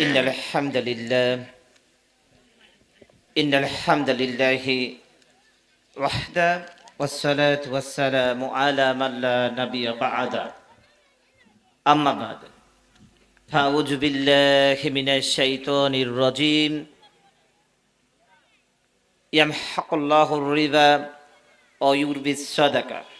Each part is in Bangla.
إن الحمد لله. إن الحمد لله وحده والصلاة والسلام على من لا نبي بعد. أما بعد. فأعوذ بالله من الشيطان الرجيم. يمحق الله الربا ويربي الصدقة.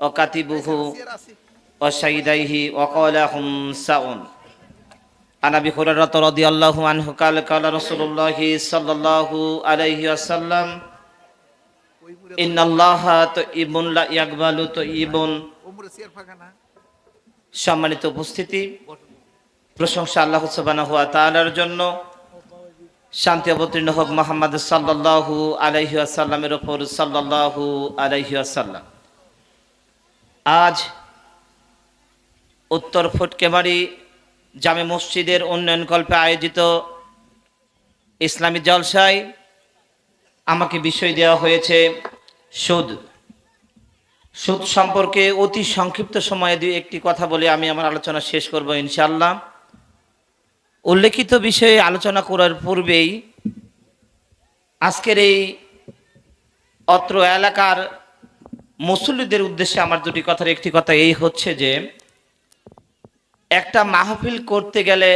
وكاتبه وشهديه وقال هم ساؤن عن ابي هريره رضي الله عنه قال قال رسول الله صلى الله عليه وسلم ان الله طيب لا يقبل طيب ওমরে চেয়ার ফাঁকা না সম্মানিত উপস্থিতি প্রশংসা আল্লাহ সুবহানাহু ওয়া তাআলার জন্য শান্তি অবতীর্ণ হোক মোহাম্মদ সাল্লাল্লাহু আলাইহি ওয়াসাল্লামের উপর সাল্লাল্লাহু আলাইহি ওয়াসাল্লাম আজ উত্তর ফুটকেমারি জামে মসজিদের উন্নয়ন কল্পে আয়োজিত ইসলামী জলসায় আমাকে বিষয় দেওয়া হয়েছে সুদ। সুদ সম্পর্কে অতি সংক্ষিপ্ত সময়ে দুই একটি কথা বলে আমি আমার আলোচনা শেষ করব ইনশাল্লাহ উল্লেখিত বিষয়ে আলোচনা করার পূর্বেই আজকের এই অত্র এলাকার মুসল্লিদের উদ্দেশ্যে আমার দুটি কথার একটি কথা এই হচ্ছে যে, একটা মাহফিল করতে গেলে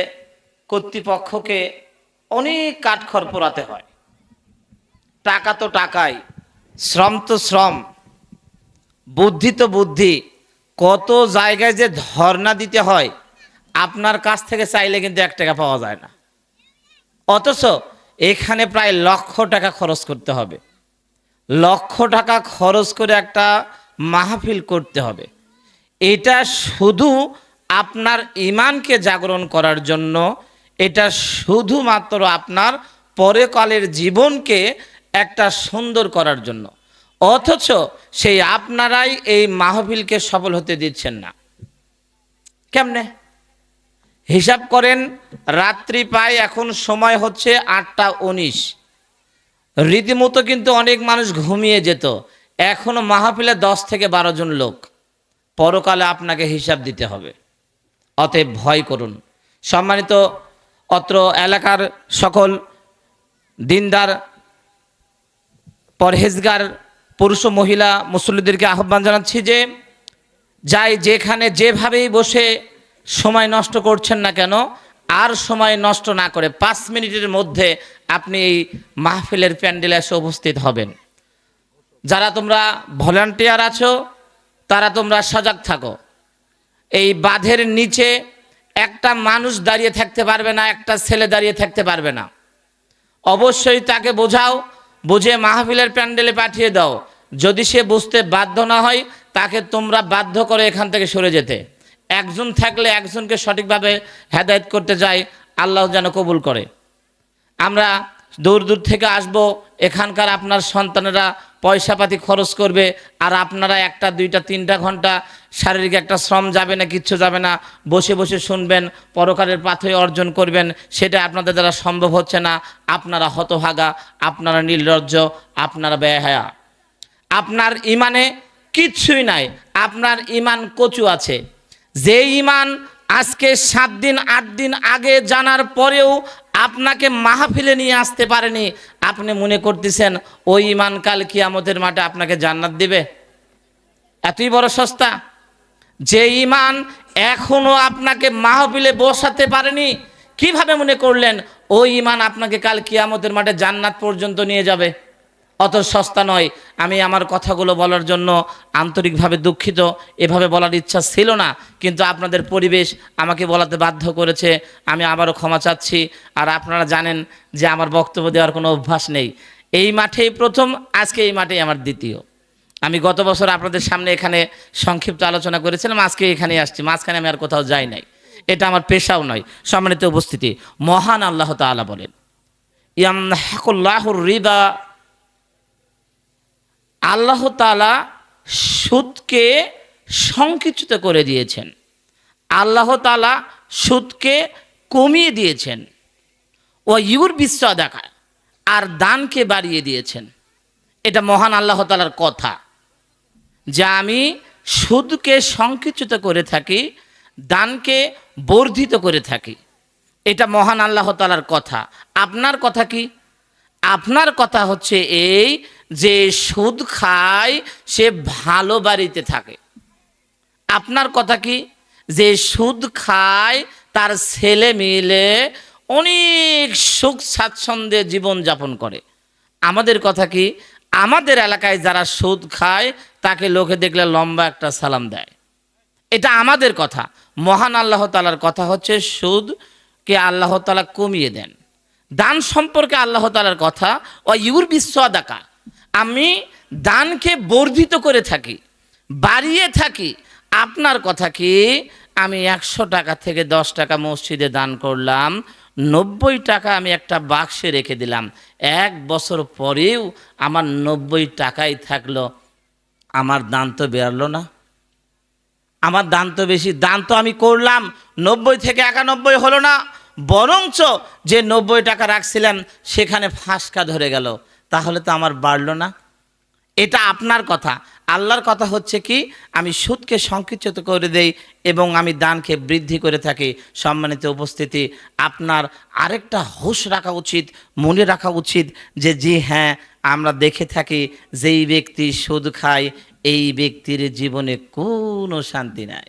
কর্তৃপক্ষকে অনেক কাঠখড় পোড়াতে হয়। টাকা তো টাকাই, শ্রম তো শ্রম, বুদ্ধি তো বুদ্ধি, কত জায়গায় যে ধর্ণা দিতে হয়, আপনার কাছ থেকে চাইলে কিন্তু এক টাকা পাওয়া যায় না। অথচ এখানে প্রায় লক্ষ টাকা খরচ করতে হবে। লক্ষ টাকা খরচ করে একটা মাহফিল করতে হবে। এটা শুধু আপনার ইমানকে জাগরণ করার জন্য, এটা শুধুমাত্র আপনার পরেকালের জীবনকে একটা সুন্দর করার জন্য। অথচ সেই আপনারাই এই মাহফিলকে সফল হতে দিচ্ছেন না। কেমনে? হিসাব করেন, রাত্রি পায় এখন সময় হচ্ছে আটটা উনিশ। রীতিমতো কিন্তু অনেক মানুষ ঘুমিয়ে যেত। এখনও মাহফিলে দশ থেকে বারো জন লোক। পরকালে আপনাকে হিসাব দিতে হবে। অতএব ভয় করুন। সম্মানিত অত্র এলাকার সকল দিনদার, পরহেজগার, পুরুষ ও মহিলা মুসল্লিদেরকে আহ্বান জানাচ্ছি যে, যাই যেখানে যেভাবেই বসে সময় নষ্ট করছেন না কেন আর সময় নষ্ট না করে পাঁচ মিনিটের মধ্যে আপনি এই মাহফিলের প্যান্ডেলে এসে উপস্থিত হবেন। যারা তোমরা ভলান্টিয়ার আছো, তারা তোমরা সজাগ থাকো। এই বাঁধের নিচে একটা মানুষ দাঁড়িয়ে থাকতে পারবে না, একটা ছেলে দাঁড়িয়ে থাকতে পারবে না। অবশ্যই তাকে বোঝাও, বুঝে মাহফিলের প্যান্ডেলে পাঠিয়ে দাও। যদি সে বুঝতে বাধ্য না হয়, তাকে তোমরা বাধ্য করে এখান থেকে সরে যেতে। একজন থাকলে একজনকে সঠিকভাবে হেদায়েত করতে চাই আল্লাহ যেন কবুল করে। আমরা দূর দূর থেকে আসব, এখানকার আপনার সন্তানেরা পয়সাপাতি খরচ করবে, আর আপনারা একটা, দুইটা, তিনটা ঘণ্টা শারীরিক একটা শ্রম যাবে না, কিচ্ছু যাবে না, বসে বসে শুনবেন পরকারের পাথরে অর্জন করবেন, সেটা আপনাদের দ্বারা সম্ভব হচ্ছে না। আপনারা হতভাগা, আপনারা নির্লজ্জ, আপনারা ব্যয়হায়া আপনার ইমানে কিচ্ছুই নাই, আপনার ইমান কচু আছে। যে ইমান আজকে সাত দিন, আট দিন আগে জানার পরেও আপনাকে মাহফিলে নিয়ে আসতে পারেনি, আপনি মনে করতেছেন ওই ইমান কাল কিয়ামতের মাঠে আপনাকে জান্নাত দিবে? এতই বড় সস্তা। যে ইমান এখনও আপনাকে মাহফিলে বসাতে পারেনি, কীভাবে মনে করলেন ওই ইমান আপনাকে কাল কিয়ামতের মাঠে জান্নাত পর্যন্ত নিয়ে যাবে? অত সস্তা নয়। আমি আমার কথাগুলো বলার জন্য আন্তরিকভাবে দুঃখিত। এভাবে বলার ইচ্ছা ছিল না, কিন্তু আপনাদের পরিবেশ আমাকে বলাতে বাধ্য করেছে। আমি আবারও ক্ষমা চাচ্ছি। আর আপনারা জানেন যে আমার বক্তব্য দেওয়ার কোনো অভ্যাস নেই। এই মাঠেই প্রথম, আজকে এই মাঠেই আমার দ্বিতীয়। আমি গত বছর আপনাদের সামনে এখানে সংক্ষিপ্ত আলোচনা করেছিলাম, আজকে এখানে আসছি। মাঝখানে আমি আর কোথাও যাই নাই। এটা আমার পেশাও নয়, সম্মানিত উপস্থিতি। মহান আল্লাহ তাআলা বলেন, ইয়ামহাকুল্লাহুর রিবা আল্লাহ তালা সুদকে সংকুচিত করে দিয়েছেন। আল্লাহ তালা সুদকে কমিয়ে দিয়েছেন। ও ইউর বিশ্ব দেখা, আর দানকে বাড়িয়ে দিয়েছেন। এটা মহান আল্লাহ তালার কথা। যা আমি সুদকে সংকুচিত করে থাকি, দানকে বর্ধিত করে থাকি। এটা মহান আল্লাহ তালার কথা। আপনার কথা কি? আপনার কথা হচ্ছে এই যে সুদ খায়, সে ভালো বাড়িতে থাকে। আপনার কথা কি? যে সুদ খায়, তার ছেলে মিলে অনেক সুখ স্বাচ্ছন্দ্যে জীবনযাপন করে। আমাদের কথা কি? আমাদের এলাকায় যারা সুদ খায়, তাকে লোকে দেখলে লম্বা একটা সালাম দেয়। এটা আমাদের কথা। মহান আল্লাহ তালার কথা হচ্ছে সুদকে আল্লাহ তালা কমিয়ে দেন। দান সম্পর্কে আল্লাহ তালার কথা ও ইউর বিশ্বদাকা আমি দানকে বর্ধিত করে থাকি, বাড়িয়ে থাকি। আপনার কথা কি? আমি একশো টাকা থেকে দশ টাকা মসজিদে দান করলাম, নব্বই টাকা আমি একটা বাক্সে রেখে দিলাম। এক বছর পরেও আমার নব্বই টাকাই থাকল। আমার দান তো বেরলো না। আমার দান তো বেশি, দান তো আমি করলাম, নব্বই থেকে একানব্বই হলো না। বরঞ্চ যে নব্বই টাকা রাখছিলাম সেখানে ফাঁসকা ধরে গেল। তাহলে তো আমার বাড়লো না। এটা আপনার কথা। আল্লাহর কথা হচ্ছে কি, আমি সুদকে সংকুচিত করে দেই এবং আমি দানকে বৃদ্ধি করে থাকি। সম্মানিত উপস্থিতি, আপনার আরেকটা হুঁশ রাখা উচিত, মনে রাখা উচিত যে, জি হ্যাঁ আমরা দেখে থাকি যেই ব্যক্তি সুদ খায়, এই ব্যক্তির জীবনে কোনো শান্তি নাই।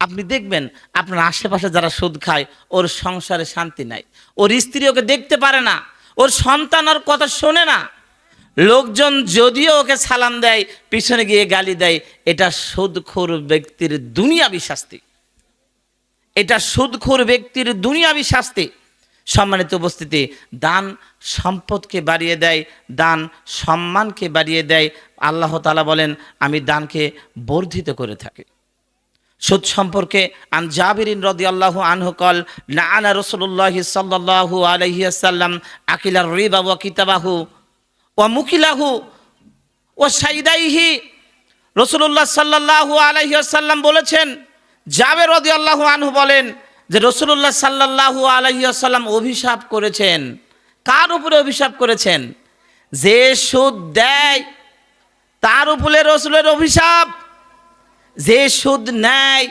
আপনি দেখবেন, আপনার আশেপাশে যারা সুদ খায়, ওর সংসারে শান্তি নাই। ওর স্ত্রী ওকে দেখতে পারে না। ওর সন্তান ওর কথা শোনে না। লোকজন যদিও ওকে সালাম দেয়, পিছনে গিয়ে গালি দেয়, এটা সুদখোর ব্যক্তির দুনিয়াবি শাস্তি। এটা সুদখোর ব্যক্তির দুনিয়াবি শাস্তি। সম্মানিত উপস্থিতি, দান সম্পদকে বাড়িয়ে দেয়, দান সম্মানকে বাড়িয়ে দেয়। আল্লাহ তালা বলেন, আমি দানকে বর্ধিত করে থাকি। সুদ সম্পর্কে আন জাবিরিন রদি আল্লাহ আনহু কল না আনা রসুল্লাহ সাল্লাহ আলহিয়াসাল্লাম আকিলার রিবা ওয়া কিতাবাহু ও মুকিলাহু ও সাইদাইহি। রসুল্লাহ সাল্লাহু আলহিয়াসাল্লাম বলেছেন, জাবের রদি আল্লাহ আনহু বলেন যে রসুল্লাহ সাল্লাহু আলহিয়াসাল্লাম অভিশাপ করেছেন। কার উপরে অভিশাপ করেছেন? যে সুদ দেয়, তার উপরে রসুলের অভিশাপ। যে সুদ নেয়,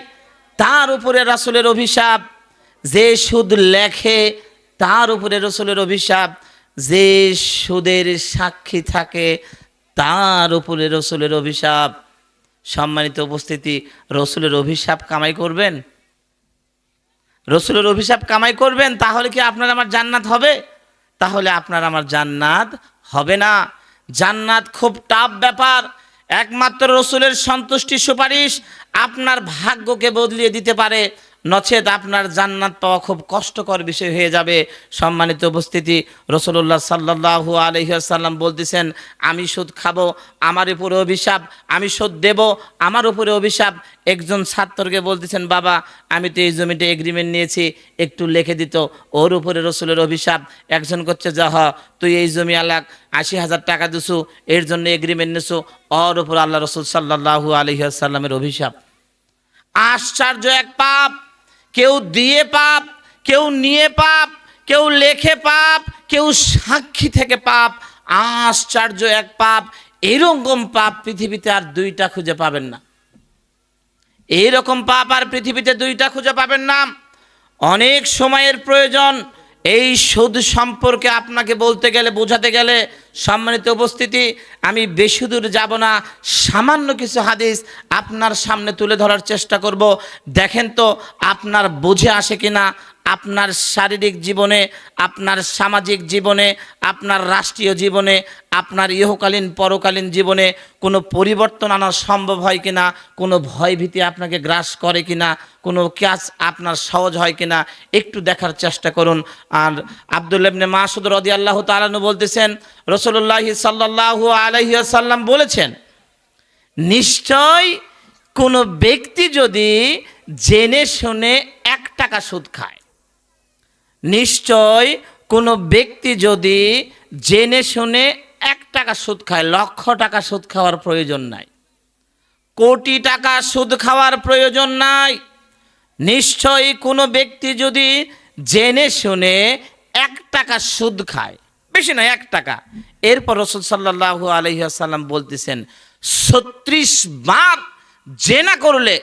তার উপরে রাসুলের অভিশাপ। যে সুদ লেখে, তার উপরে রসুলের অভিশাপ। যে সুদের সাক্ষী থাকে, তার উপরে রসুলের অভিশাপ। সম্মানিত উপস্থিতি, রসুলের অভিশাপ কামাই করবেন? রসুলের অভিশাপ কামাই করবেন, তাহলে কি আপনার আমার জান্নাত হবে? তাহলে আপনার আমার জান্নাত হবে না। জান্নাত খুব টাফ ব্যাপার। একমাত্র রসুলের সন্তুষ্টি সুপারিশ আপনার ভাগ্যকে বদলিয়ে দিতে পারে। নচেত আপনার জান্নাত পাওয়া খুব কষ্টকর বিষয় হয়ে যাবে। সম্মানিত উপস্থিতি রসুল্লাহ সাল্লাহু আলহিহাসাল্লাম বলতেছেন, আমি সুদ খাব, আমার উপরে অভিশাপ, আমি সুদ দেব, আমার উপরে অভিশাপ। একজন ছাত্রকে বলতেছেন, বাবা, আমি তো এই জমিতে এগ্রিমেন্ট নিয়েছি, একটু লিখে দিত। ওর উপরে রসুলের অভিশাপ। একজন করছে, যা হ, তুই এই জমি আলাক, আশি হাজার টাকা দিছু, এর জন্য এগ্রিমেন্ট নিছু। ওর উপর আল্লাহ রসুল সাল্লাহু আলহিহাসাল্লামের অভিশাপ। আশ্চর্য এক পাপ! কেউ দিয়ে পাপ, কেউ নিয়ে পাপ, কেউ লেখে পাপ, কেউ সাক্ষী থেকে পাপ, আশ্চর্য এক পাপ, এরকম পাপ পৃথিবীতে আর দুইটা খুঁজে পাবেন না। এইরকম পাপ আর পৃথিবীতে দুইটা খুঁজে পাবেন না। অনেক সময়ের প্রয়োজন এই সুদ সম্পর্কে আপনাকে বলতে গেলে, বোঝাতে গেলে সম্মানিত উপস্থিতি, আমি বেশি দূর যাব না। সামান্য কিছু হাদিস আপনার সামনে তুলে ধরার চেষ্টা করব। দেখেন তো, আপনার বুঝে আসে কিনা? আপনার শারীরিক জীবনে, আপনার সামাজিক জীবনে, আপনার রাষ্ট্রীয় জীবনে, আপনার ইহকালীন, পরকালীন জীবনে কোনো পরিবর্তন আনা সম্ভব হয় কিনা, কোনো ভয়ভীতি আপনাকে গ্রাস করে কিনা, কোনো কাজ আপনার সহজ হয় কিনা, একটু দেখার চেষ্টা করুন। আর আবদুল্লাবনে মাসুদ রদি আল্লাহ তালানু বলতেছেন রসুল্লাহি সাল্লাহ আলহিসাল্লাম বলেছেন, নিশ্চয় কোনো ব্যক্তি যদি জেনে শুনে এক টাকা সুদ খায় নিশ্চয় কোনো ব্যক্তি যদি জেনে শুনে এক টাকা সুদ খায়, লক্ষ টাকা সুদ খাওয়ার প্রয়োজন নাই, কোটি টাকা সুদ খাওয়ার প্রয়োজন নাই, নিশ্চয়ই কোনো ব্যক্তি যদি জেনে শুনে এক টাকা সুদ খায়, বেশি নয়, এক টাকা। এরপর রসুল সাল্লাহ আলহিহাসাল্লাম বলতেছেন, ছত্রিশ বার জেনা করলে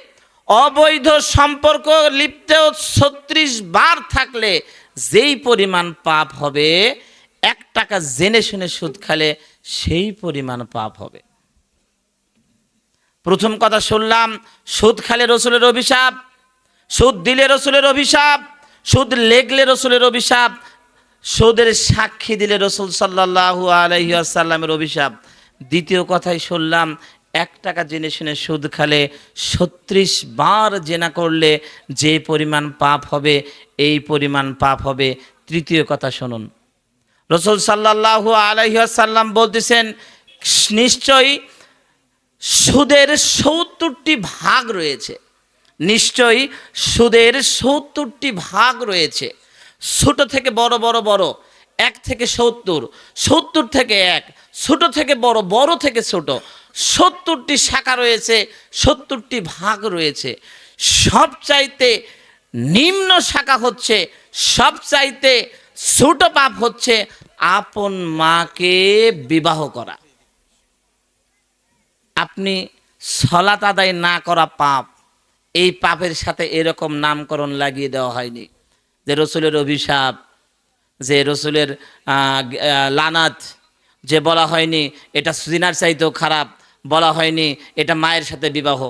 অবৈধ সম্পর্ক লিপ্তেও ছত্রিশ বার থাকলে যেই পরিমাণ পাপ হবে, এক টাকা জেনে শুনে সুদ খালে সেই পরিমাণ পাপ হবে। প্রথম কথা শুনলাম, সুদ খালে রসুলের অভিশাপ, সুদ দিলে রসুলের অভিশাপ, সুদ লেগলে রসুলের অভিশাপ, সুদের সাক্ষী দিলে রসুল সাল্লাহ আলহিসাল্লামের অভিশাপ। দ্বিতীয় কথাই শুনলাম এক টাকা জেনে শুনে সুদ খালে ছত্রিশ বার জেনা করলে যে পরিমাণ পাপ হবে, এই পরিমাণ পাপ হবে। তৃতীয় কথা শুনুন। রসুল সাল্লাহ আলহিসাল্লাম বলতেছেন, নিশ্চয়ই সুদের সত্তরটি ভাগ রয়েছে। নিশ্চয়ই সুদের সত্তরটি ভাগ রয়েছে। ছোট থেকে বড় বড় বড়। এক থেকে সত্তর সত্তর থেকে এক। ছোট থেকে বড় বড় থেকে ছোট। সত্তরটি শাখা রয়েছে, সত্তরটি ভাগ রয়েছে। সবচাইতে নিম্ন শাখা হচ্ছে, সবচাইতে ছোট পাপ হচ্ছে আপন মাকে বিবাহ করা। আপনি সলাত আদায় না করা পাপ, এই পাপের সাথে এরকম নামকরণ লাগিয়ে দেওয়া হয়নি। যে রসুলের অভিশাপ, যে রসুলের লানাত, যে বলা হয়নি, এটা সিনার চাইতেও খারাপ বলা হয়নি, এটা মায়ের সাথে বিবাহ।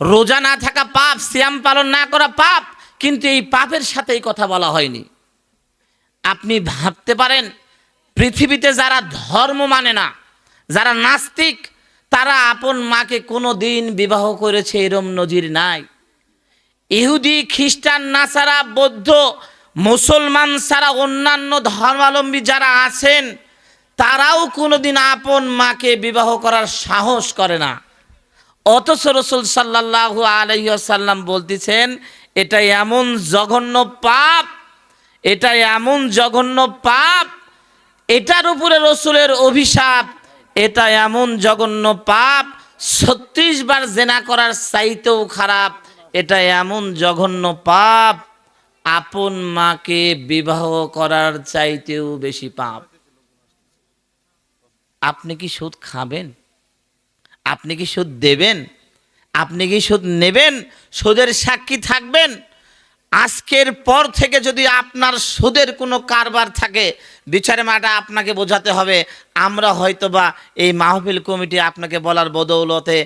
রোজা না থাকা পাপ, সিয়াম পালন না করা পাপ, কিন্তু এই পাপের সাথে এই কথা বলা হয়নি। আপনি ভাবতে পারেন, পৃথিবীতে যারা ধর্ম মানে না, যারা নাস্তিক, তারা আপন মাকে কোনো দিন বিবাহ করেছে এরম নজির নাই। ইহুদি, খ্রিস্টান, নাসারা, বৌদ্ধ, মুসলমান ছাড়া অন্যান্য ধর্মাবলম্বী যারা আছেন তারাও কোনোদিন আপন মাকে বিবাহ করার সাহস করে না। অথচ রসুল সাল্লাহ আলহিসাল্লাম বলতেছেন, এটা এমন জঘন্য পাপ, এটা এমন জঘন্য পাপ, এটার উপরে রসুলের অভিশাপ, এটা এমন জঘন্য পাপ, ছত্রিশ বার জেনা করার চাইতেও খারাপ, এটা এমন জঘন্য পাপ, আপন মাকে বিবাহ করার চাইতেও বেশি পাপ। আপনি কি সুদ খাবেন? আপনি কি সুদ দেবেন? আপনি কি সুদ নেবেন? সুদের সাক্ষী থাকবেন? আজকের পর থেকে যদি আপনার সুদের কোনো কারবার থাকে বিচারে মাটা আপনাকে বোঝাতে হবে, আমরা হয়তোবা এই মাহফিল কমিটি আপনাকে বলার বদৌলতে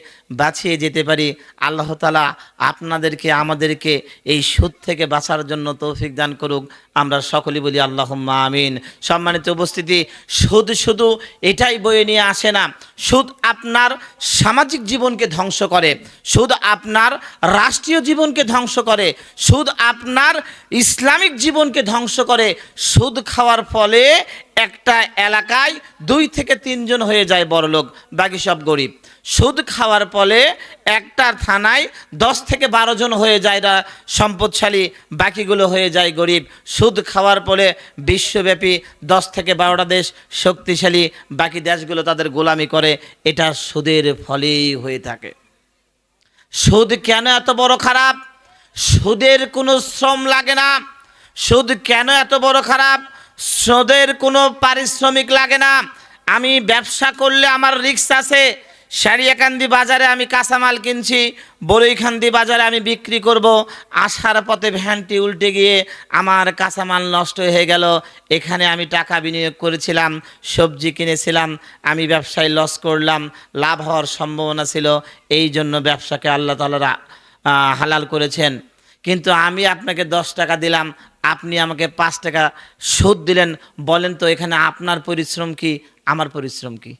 বাঁচিয়ে যেতে পারি। আল্লাহ তালা আপনাদেরকে, আমাদেরকে এই সুদ থেকে বাঁচার জন্য তৌফিক দান করুক। আমরা সকলেই বলি আল্লাহ আমিন। সম্মানিত উপস্থিতি, সুদ শুধু এটাই বয়ে নিয়ে আসে না। সুদ আপনার সামাজিক জীবনকে ধ্বংস করে। সুদ আপনার রাষ্ট্রীয় জীবনকে ধ্বংস করে। সুদ আপনার ইসলামিক জীবনকে ধ্বংস করে। সুদ খাওয়ার ফলে একটা এলাকায় দুই থেকে তিনজন হয়ে যায় বড়লোক, বাকি সব গরিব। সুদ খাওয়ার ফলে একটা থানায় দশ থেকে বারো জন হয়ে যায় রা সম্পদশালী, বাকিগুলো হয়ে যায় গরিব। সুদ খাওয়ার ফলে বিশ্বব্যাপী দশ থেকে বারোটা দেশ শক্তিশালী, বাকি দেশগুলো তাদের গোলামি করে। এটা সুদের ফলেই হয়ে থাকে। সুদ কেন এত বড় খারাপ? সুদের কোনো শ্রম লাগে না। সুদ কেন এত বড় খারাপ? সুদের কোনো পারিশ্রমিক লাগে না। আমি ব্যবসা করলে আমার রিক্স আছে। সারিয়াকান্দি বাজারে আমি কাঁচামাল কিনছি বরৈখান্দি বাজারে আমি বিক্রি করব। আসার পথে ভ্যানটি উল্টে গিয়ে আমার কাঁচামাল নষ্ট হয়ে গেল। এখানে আমি টাকা বিনিয়োগ করেছিলাম, সবজি কিনেছিলাম, আমি ব্যবসায় লস করলাম, লাভ হওয়ার সম্ভাবনা ছিল। এই জন্য ব্যবসাকে আল্লাহ তালারা হালাল করেছেন। কিন্তু আমি আপনাকে দশ টাকা দিলাম আপনি আমাকে পাঁচ টাকা সুদ দিলেন, বলেন তো এখানে আপনার পরিশ্রম কি, আমার পরিশ্রম কি?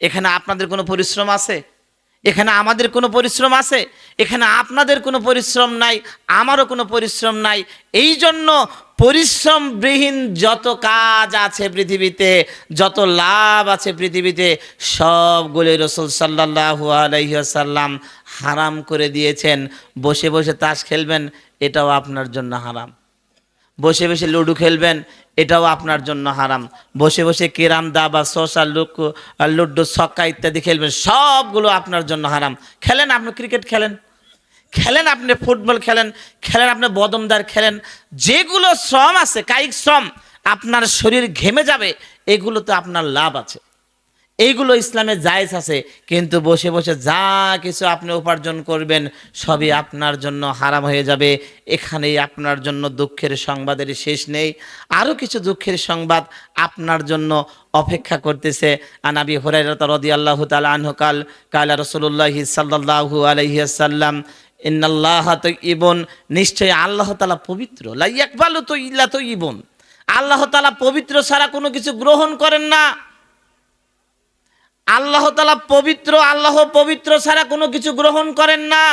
এখানে আপনাদের কোনো পরিশ্রম আছে? এখানে আমাদের কোনো পরিশ্রম আছে? এখানে আপনাদের কোনো পরিশ্রম নাই, আমারও কোনো পরিশ্রম নাই। এই জন্য পরিশ্রমবিহীন যত কাজ আছে পৃথিবীতে, যত লাভ আছে পৃথিবীতে সবগুলি রসুল সাল্লাহ আলহিহাসাল্লাম হারাম করে দিয়েছেন। বসে বসে তাস খেলবেন, এটাও আপনার জন্য হারাম। বসে বসে লুডু খেলবেন, এটাও আপনার জন্য হারাম। বসে বসে কেরাম দা বা শসা, লুকু, লুডো, ছক্কা ইত্যাদি খেলবেন, সবগুলো আপনার জন্য হারাম। খেলেন, আপনি ক্রিকেট খেলেন? খেলেন আপনি ফুটবল খেলেন খেলেন আপনি বদমদার খেলেন, যেগুলো শ্রম আছে, কায়িক শ্রম, আপনার শরীর ঘেমে যাবে, এগুলোতে আপনার লাভ আছে। এইগুলো ইসলামে জায়েজ আছে, কিন্তু বসে বসে যা কিছু আপনি উপার্জন করবেন, সবই আপনার জন্য হারাম হয়ে যাবে। এখানেই আপনার জন্য দুঃখের সংবাদের শেষ নেই। আরও কিছু দুঃখের সংবাদ আপনার জন্য অপেক্ষা করতেছে। আনাবি হরাইরত রদি আল্লাহ তালা আনহকাল কালা রসুল্লাহি সাল্লাহু আলহিয়াসাল্লাম ইন্নাল্লাহ তো ইবন নিশ্চয়ই আল্লাহ তালা পবিত্র। লাইয়াকবালু তো ইল্লা তো ইবন আল্লাহ তালা পবিত্র ছাড়া কোনো কিছু গ্রহণ করেন না। আল্লাহ তালা পবিত্র, আল্লাহ পবিত্র ছাড়া কোনো কিছু গ্রহণ করেন না।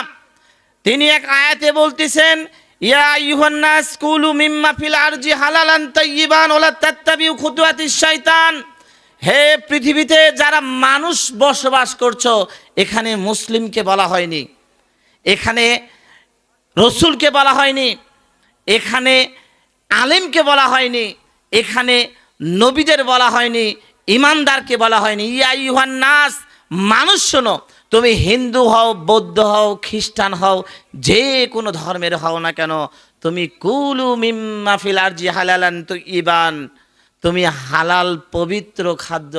তিনি এক আয়াতে বলতেছেন, ইয়া ইউহান্নাস কুলু মিম্মা ফিল আরজি হালালান তাইয়িবান ওলা তাত্তাবিউ খুতুয়াতিশ শয়তান হে পৃথিবীতে যারা মানুষ বসবাস করছ, এখানে মুসলিমকে বলা হয়নি। এখানে রসুলকে বলা হয়নি, এখানে আলেমকে বলা হয়নি, এখানে নবীদের বলা হয়নি, ইমানদারকে বলা হয়নি। ইয়া ইউহান নাস, মানুষ শোনো, তুমি হিন্দু হও, বৌদ্ধ হও, খ্রিস্টান হও, যে কোনো ধর্মের হও না কেন, তুমি কুলু মিম্মা ফিল আরজি হালালান তো ইবান তুমি হালাল পবিত্র খাদ্য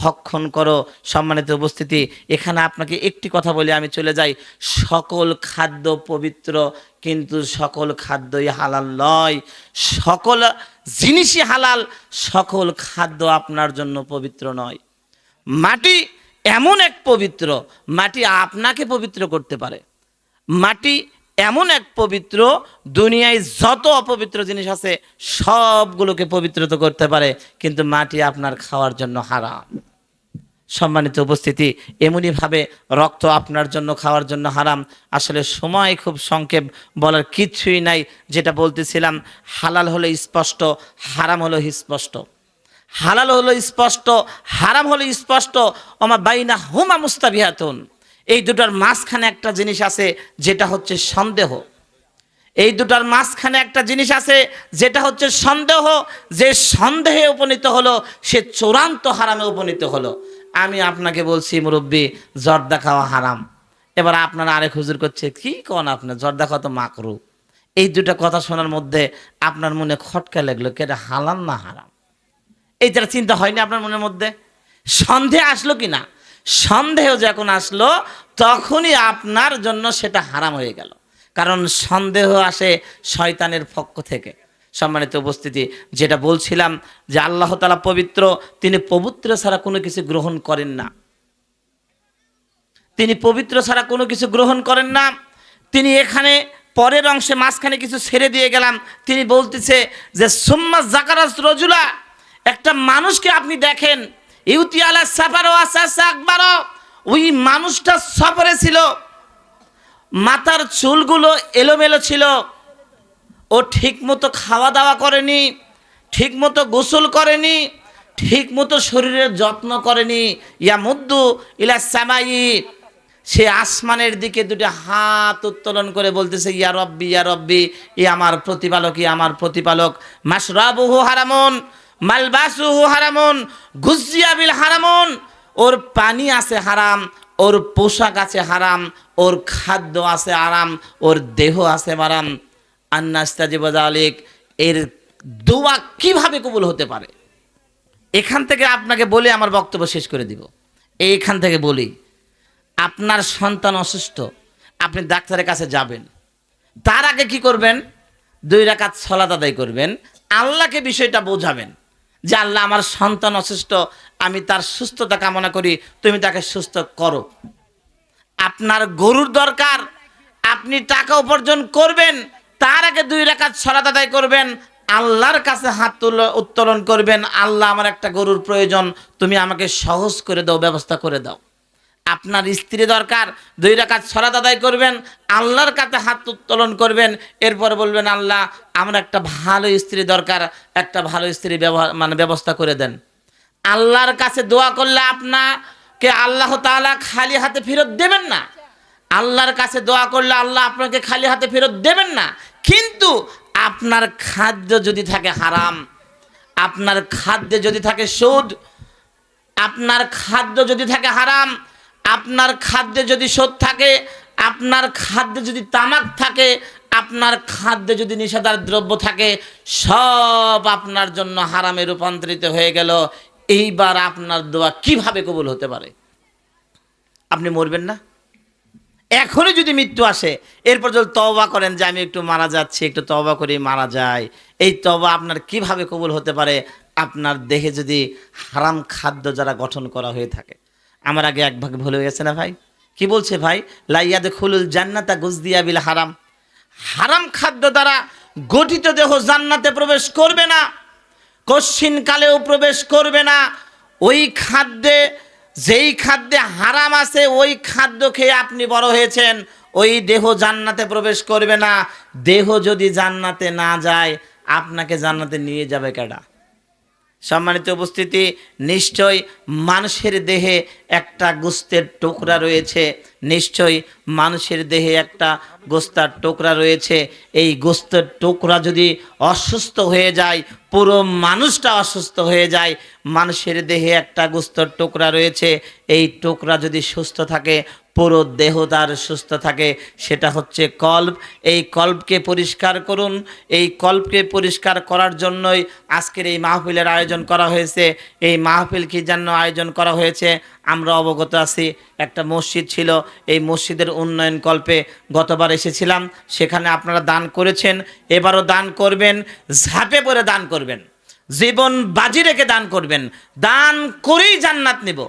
ভক্ষণ করো, সম্মানিত উপস্থিতি। এখানে আপনাকে একটি কথা বলে আমি চলে যাই। সকল খাদ্য পবিত্র, কিন্তু সকল খাদ্যই হালাল নয়। সকল জিনিসই হালাল, সকল খাদ্য আপনার জন্য পবিত্র নয়। মাটি এমন এক পবিত্র, মাটি আপনাকে পবিত্র করতে পারে। মাটি এমন এক পবিত্র দুনিয়ায় যত অপবিত্র জিনিস আছে, সবগুলোকে পবিত্রতা করতে পারে, কিন্তু মাটি আপনার খাওয়ার জন্য হারাম। সম্মানিত উপস্থিতি এমনইভাবে রক্ত আপনার জন্য খাওয়ার জন্য হারাম। আসলে সময় খুব সংক্ষেপ, বলার কিচ্ছুই নাই, যেটা বলতেছিলাম, হালাল হলো স্পষ্ট, হারাম হলো স্পষ্ট। হালাল হলো স্পষ্ট, হারাম হলো স্পষ্ট আমার বাইনা হুমা মুস্তাবিহাতুন। এই দুটার মাঝখানে একটা জিনিস আছে, যেটা হচ্ছে সন্দেহ। এই দুটার মাঝখানে একটা জিনিস আছে, যেটা হচ্ছে সন্দেহ, যে সন্দেহে উপনীত হলো, সে চূড়ান্ত হারামে উপনীত হলো। আমি আপনাকে বলছি, মুরব্বী, জর্দা খাওয়া হারাম। এবার আপনারা আরেক হুজুর করছে, কি কন আপনার জর্দা খাওয়া তো মাকরু। এই দুটা কথা শোনার মধ্যে আপনার মনে খটকা লাগল কি এটা হালাল না হারাম? এইটা চিন্তা হয়নি আপনার মনের মধ্যে? সন্দেহ আসলো কি না? সন্দেহ যখন আসলো, তখনই আপনার জন্য সেটা হারাম হয়ে গেল। কারণ সন্দেহ আসে শয়তানের পক্ষ থেকে। সম্মানিত উপস্থিতি, যেটা বলছিলাম যে আল্লাহ তালা পবিত্র, তিনি পবিত্র ছাড়া কোনো কিছু গ্রহণ করেন না। তিনি পবিত্র ছাড়া কোনো কিছু গ্রহণ করেন না। তিনি এখানে পরের অংশে মাঝখানে কিছু ছেড়ে দিয়ে গেলাম। তিনি বলতেছে যে, সুম্মা জাকারাস রজুলা একটা মানুষকে আপনি দেখেন ইউতি আলা আকবারও ওই মানুষটা সফরে ছিল। মাথার চুলগুলো এলোমেলো ছিল। ও ঠিকমতো খাওয়া দাওয়া করেনি, ঠিকমতো গোসল করেনি, ঠিকমতো শরীরের যত্ন করেনি। ইয়া মুদ্দু ইলা সামাই। সে আসমানের দিকে দুটো হাত উত্তোলন করে বলতেছে, ইয়া রব্বি ইয়া রব্বি ই আমার প্রতিপালক ই আমার প্রতিপালক। মাসরাবুহু হারামুন। মালবাসুহু হারামুন, গুজিয়া বিল হারামুন। ওর পানি আছে হারাম, ওর পোশাক আছে হারাম, ওর খাদ্য আছে আরাম ওর দেহ আছে মারাম আন্নাস্তাজিব আলিক এর দোয়া কীভাবে কবুল হতে পারে? এখান থেকে আপনাকে বলে আমার বক্তব্য শেষ করে দিব। এইখান থেকে বলি, আপনার সন্তান অসুস্থ, আপনি ডাক্তারের কাছে যাবেন। তার আগে কি করবেন? দুই রাকাত সলাত আদায় করবেন। আল্লাহকে বিষয়টা বোঝাবেন। যে আল্লাহ আমার সন্তান অসুস্থ, আমি তার সুস্থতা কামনা করি, তুমি তাকে সুস্থ করো। আপনার গরুর দরকার, আপনি টাকা উপার্জন করবেন, তার আগে দুই রাকাত ছড়া আদায় করবেন, আল্লাহর কাছে হাত তুল- উত্তোলন করবেন, আল্লাহ আমার একটা গরুর প্রয়োজন, তুমি আমাকে সহজ করে দাও, ব্যবস্থা করে দাও। আপনার স্ত্রী দরকার, দুই রাকাত সলাত আদায় করবেন, আল্লাহর কাছে হাত উত্তোলন করবেন, এরপর বলবেন, আল্লাহ, আমার একটা ভালো স্ত্রী দরকার, একটা ভালো স্ত্রী ব্যবহার মানে ব্যবস্থা করে দেন। আল্লাহর কাছে দোয়া করলে আপনাকে আল্লাহ তাআলা খালি হাতে ফেরত দেবেন না। আল্লাহর কাছে দোয়া করলে আল্লাহ আপনাকে খালি হাতে ফেরত দেবেন না। কিন্তু আপনার খাদ্য যদি থাকে হারাম, আপনার খাদ্যে যদি থাকে সুদ, আপনার খাদ্য যদি থাকে হারাম আপনার খাদ্যে যদি সোদ থাকে, আপনার খাদ্যে যদি তামাক থাকে, আপনার খাদ্যে যদি নিষেধার দ্রব্য থাকে, সব আপনার জন্য হারামে রূপান্তরিত হয়ে গেল। এইবার আপনার দোয়া কীভাবে কবুল হতে পারে? আপনি মরবেন না? এখনই যদি মৃত্যু আসে, এরপর যদি তওবা করেন যে আমি একটু মারা যাচ্ছি, একটু তওবা করে মারা যায় এই তবা আপনার কীভাবে কবুল হতে পারে? আপনার দেহে যদি হারাম খাদ্য যারা গঠন করা হয়ে থাকে আমার আগে এক ভাগে ভুলে গেছে না ভাই? কি বলছে ভাই? লাইয়াদে খুলুল জান্নাতা গুজদিয়া বিল হারাম। হারাম খাদ্য দ্বারা গঠিত দেহ জান্নাতে প্রবেশ করবে না, কশ্চিন কালেও প্রবেশ করবে না। ওই খাদ্যে, যেই খাদ্যে হারাম আছে, ওই খাদ্য খেয়ে আপনি বড় হয়েছেন। ওই দেহ জান্নাতে প্রবেশ করবে না। দেহ যদি জান্নাতে না যায়, আপনাকে জান্নাতে নিয়ে যাবে কেডা? সম্মানিত উপস্থিতি, নিশ্চয় মানুষের দেহে একটা গোস্তের টুকরা রয়েছে, নিশ্চয় মানুষের দেহে একটা গোস্তার টুকরা রয়েছে। এই গোস্তের টুকরা যদি অসুস্থ হয়ে যায়, পুরো মানুষটা অসুস্থ হয়ে যায়, মানুষের দেহে একটা গোস্তর টুকরা রয়েছে। এই টুকরা যদি সুস্থ থাকে পুরো দেহ তার সুস্থ থাকে, সেটা হচ্ছে কল্প। এই কল্পকে পরিষ্কার করুন। এই কল্পকে পরিষ্কার করার জন্যই আজকের এই মাহফিলের আয়োজন করা হয়েছে। এই মাহফিল কি জন্য আয়োজন করা হয়েছে? আমরা অবগত আছি। একটা মসজিদ ছিল, এই মসজিদের উন্নয়ন কল্পে গতবার এসেছিলাম। সেখানে আপনারা দান করেছেন। এবারও দান করবেন, ঝাঁপে পড়ে দান করবেন। জীবন বাজি রেখে দান করবেন। দান করেই জান্নাত নেব।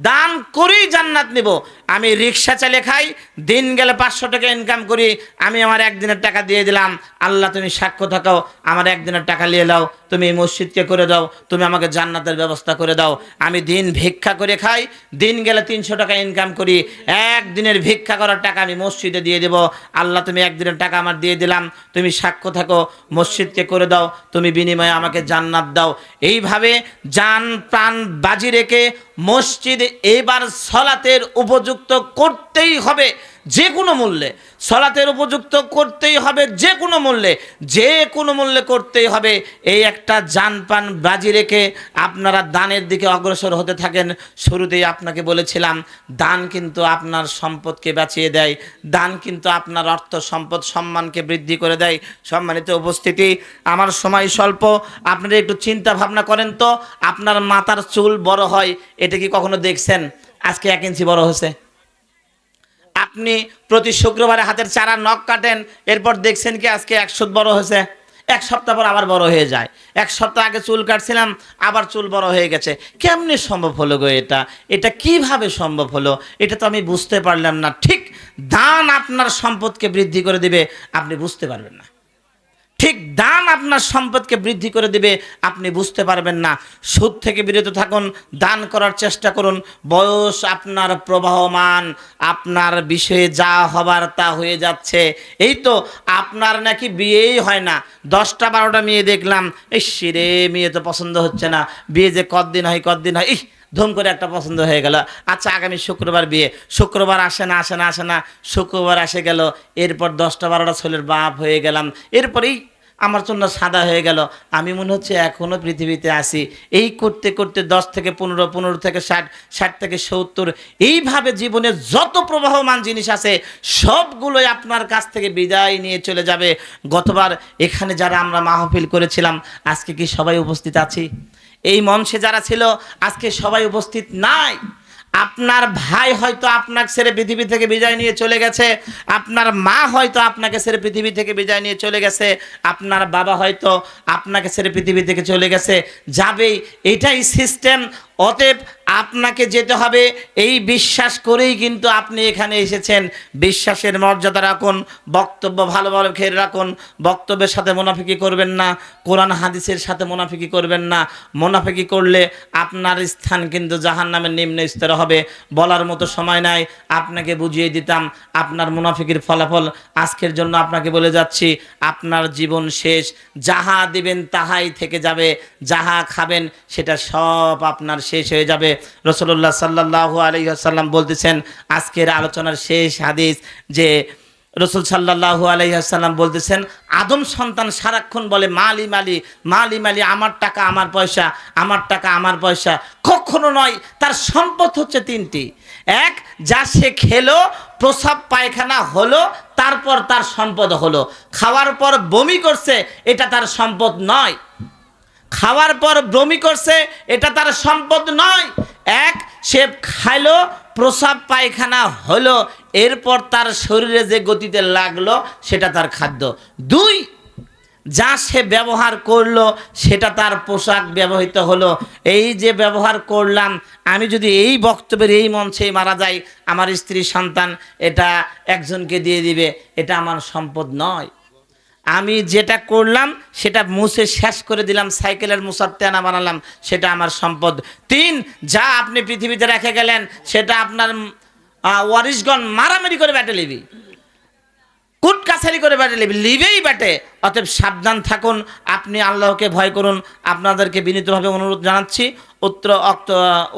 দান করেই জান্নাত নিব। আমি রিক্সা চালে খাই, দিন গেলে পাঁচশো টাকা ইনকাম করি, আমি আমার একদিনের টাকা দিয়ে দিলাম। আল্লাহ, তুমি সাক্ষ্য থাকাও, আমার একদিনের টাকা নিয়ে দাও তুমি এই মসজিদকে করে দাও, তুমি আমাকে জান্নাতের ব্যবস্থা করে দাও। আমি দিন ভিক্ষা করে খাই, দিন গেলে তিনশো টাকা ইনকাম করি, একদিনের ভিক্ষা করার টাকা আমি মসজিদে দিয়ে দেব। আল্লাহ, তুমি একদিনের টাকা আমার দিয়ে দিলাম, তুমি সাক্ষ্য থাকো, মসজিদকে করে দাও, তুমি বিনিময়ে আমাকে জান্নাত দাও। এইভাবে যান প্রাণ বাজি রেখে মসজিদ এবার সলাতের উপযুক্ত করতেই হবে যে কোনো মূল্যে। সলাতের উপযুক্ত করতেই হবে যে কোনো মূল্যে। যে কোনো মূল্যে করতেই হবে। এই একটা যান পান বাজি রেখে আপনারা দানের দিকে অগ্রসর হতে থাকেন। শুরুতেই আপনাকে বলেছিলাম, দান কিন্তু আপনার সম্পদকে বাঁচিয়ে দেয়। দান কিন্তু আপনার অর্থ, সম্পদ, সম্মানকে বৃদ্ধি করে দেয়। সম্মানিত উপস্থিতি, আমার সময় স্বল্প। আপনারা একটু চিন্তা ভাবনা করেন তো, আপনার মাথার চুল বড় হয়, এটা কি কখনো দেখছেন? আজকে এক ইঞ্চি বড় হয়েছে। আপনি প্রতি শুক্রবারে হাতের চারা নখ কাটেন, এরপর দেখছেন কি আজকে এক সুদ বড় হয়েছে, এক সপ্তাহ পর আবার বড় হয়ে যায়। এক সপ্তাহ আগে চুল কাটছিলাম, আবার চুল বড় হয়ে গেছে। কেমনি সম্ভব হলো গো এটা? এটা কীভাবে সম্ভব হলো? এটা তো আমি বুঝতে পারলাম না। ঠিক, দান আপনার সম্পদকে বৃদ্ধি করে দিবে, আপনি বুঝতে পারবেন না। দান আপনার সম্পদকে বৃদ্ধি করে দিবে, আপনি বুঝতে পারবেন না। সুদ থেকে বিরত থাকুন, দান করার চেষ্টা করুন। বয়স আপনার প্রবাহমান, আপনার বিষয়ে যা হবার তা হয়ে যাচ্ছে। এই তো আপনার নাকি বিয়েই হয় না। দশটা বারোটা মেয়ে দেখলাম এই সিরে মেয়ে তো পছন্দ হচ্ছে না। বিয়ে যে কতদিন হয় কতদিন হয় ইহ ধুম করে একটা পছন্দ হয়ে গেল। আচ্ছা আগামী শুক্রবার বিয়ে। শুক্রবার আসে না আসে না আসে না। শুক্রবার আসে গেল, এরপর দশটা বারোটা ছেলের বাপ হয়ে গেলাম। এরপরেই আমার জন্য সাদা হয়ে গেল। আমি মনে হচ্ছে এখনও পৃথিবীতে আসি এই করতে করতে দশ থেকে পনেরো পনেরো থেকে ষাট ষাট থেকে সত্তর, এইভাবে জীবনে যত প্রবাহমান জিনিস আছে, সবগুলোই আপনার কাছ থেকে বিদায় নিয়ে চলে যাবে। গতবার এখানে যারা আমরা মাহফিল করেছিলাম, আজকে কি সবাই উপস্থিত আছি? এই মঞ্চে যারা ছিল, আজকে সবাই উপস্থিত নাই। আপনার ভাই হয়তো আপনাকে ছেড়ে পৃথিবী থেকে বিদায় নিয়ে চলে গেছে। আপনার মা হয়তো আপনাকে ছেড়ে পৃথিবী থেকে বিদায় নিয়ে চলে গেছে। আপনার বাবা হয়তো আপনাকে ছেড়ে পৃথিবী থেকে চলে গেছে। যাবেই, এটাই সিস্টেম অতএব আপনাকে যেতে হবে। এই বিশ্বাস করেই কিন্তু আপনি এখানে এসেছেন। বিশ্বাসের মর্যাদা রাখুন, বক্তব্য ভালো ভালো খেয়ে রাখুন। বক্তব্যের সাথে মুনাফিকি করবেন না, কোরআন হাদিসের সাথে মুনাফিকি করবেন না। মুনাফিকি করলে আপনার স্থান কিন্তু জাহান নামের নিম্ন স্তরে হবে। বলার মতো সময় নাই, আপনাকে বুঝিয়ে দিতাম আপনার মুনাফিকির ফলাফল। আজকের জন্য আপনাকে বলে যাচ্ছি, আপনার জীবন শেষ, যাহা দিবেন তাহাই থেকে যাবে, যাহা খাবেন সেটা সব আপনার শেষ হয়ে যাবে। রসল্লাহ সাল্লাহ আলহিহাসাল্লাম বলতেছেন, আজকের আলোচনার শেষ হাদিস যে রসুল সাল্লাহু আলাইসাল্লাম বলতেছেন, আদম সন্তান সারাক্ষণ বলে, মালি মালি মালি মালি, আমার টাকা, আমার পয়সা, আমার টাকা, আমার পয়সা। কখনো নয়, তার সম্পদ হচ্ছে তিনটি। এক, যা সে খেলো, প্রসাব পায়খানা হলো, তারপর তার সম্পদ হলো। খাওয়ার পর বমি করছে, এটা তার সম্পদ নয়। খাওয়ার পর বমি করছে, এটা তার সম্পদ নয়। এক, সে খাইলো, প্রসাব পায়খানা হলো, এরপর তার শরীরে যে গতিতে লাগল, সেটা তার খাদ্য। দুই, যা সে ব্যবহার করল, সেটা তার পোশাক ব্যবহৃত হলো। এই যে ব্যবহার করলাম, আমি যদি এই বক্তব্যের এই মঞ্চে মারা যাই, আমার স্ত্রী সন্তান, এটা একজনকে দিয়ে দিবে, এটা আমার সম্পদ নয়। আমি যেটা করলাম, সেটা মুছে শেষ করে দিলাম, সাইকেলের মুসার তেনা বানালাম, সেটা আমার সম্পদ। তিন, যা আপনি পৃথিবীতে রেখে গেলেন, সেটা আপনার ওয়ারিশগণ মারামারি করে ব্যাটে লিবি। কুট কাছারি করে ব্যাটে লিবি, লিবেই ব্যাটে। অতএব সাবধান থাকুন, আপনি আল্লাহকে ভয় করুন। আপনাদেরকে বিনীতভাবে অনুরোধ জানাচ্ছি। অক্ত,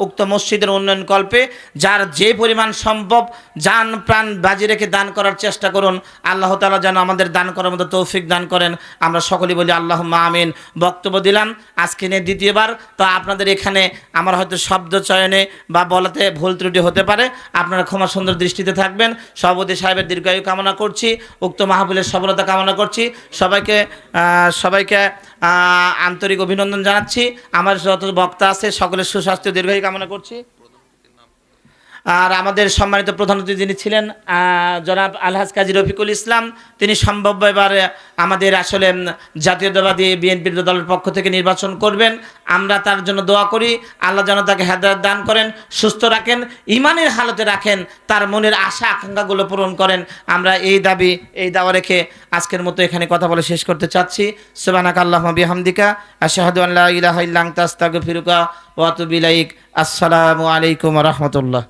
উক্ত মসজিদের উন্নয়ন কল্পে যার যে পরিমাণ সম্ভব যান প্রাণ বাজি রেখে দান করার চেষ্টা করুন। আল্লাহ তালা যেন আমাদের দান করার মতো তৌফিক দান করেন। আমরা সকলেই বলি আল্লাহ আমিন। বক্তব্য দিলাম, আজকে নিয়ে দ্বিতীয়বার। তো আপনাদের এখানে আমার হয়তো শব্দ চয়নে বা বলাতে ভুল ত্রুটি হতে পারে। আপনারা ক্ষমা সুন্দর দৃষ্টিতে থাকবেন। সভাপতি সাহেবের দীর্ঘায়ু কামনা করছি, উক্ত মাহবুলের সফলতা কামনা করছি। সবাইকে সবাইকে আন্তরিক অভিনন্দন জানাচ্ছি। আমার যত বক্তা আছে সকলের সুস্বাস্থ্য দীর্ঘায়ু কামনা করছি। আর আমাদের সম্মানিত প্রধান অতিথি যিনি ছিলেন জনাব আলহাজ কাজী রফিকুল ইসলাম, তিনি সম্ভাব্য এবার আমাদের আসলে জাতীয়তাবাদী বিএনপির দলের পক্ষ থেকে নির্বাচন করবেন। আমরা তার জন্য দোয়া করি, আল্লাহ যেন তাকে হেদায়ত দান করেন, সুস্থ রাখেন, ইমানের হালতে রাখেন, তার মনের আশা, আকাঙ্ক্ষাগুলো পূরণ করেন। আমরা এই দাবি, এই দাওয়া রেখে আজকের মতো এখানে কথা বলে শেষ করতে চাচ্ছি। সুবানাক আল্লাহ বিহামদিকা, আশাহাদু আল্লাহ ইলাহা ইল্লা আনতা, আস্তাগফিরুকা ওয়া আতুবু আসসালামু আলাইকুম রাহমাতুল্লাহ।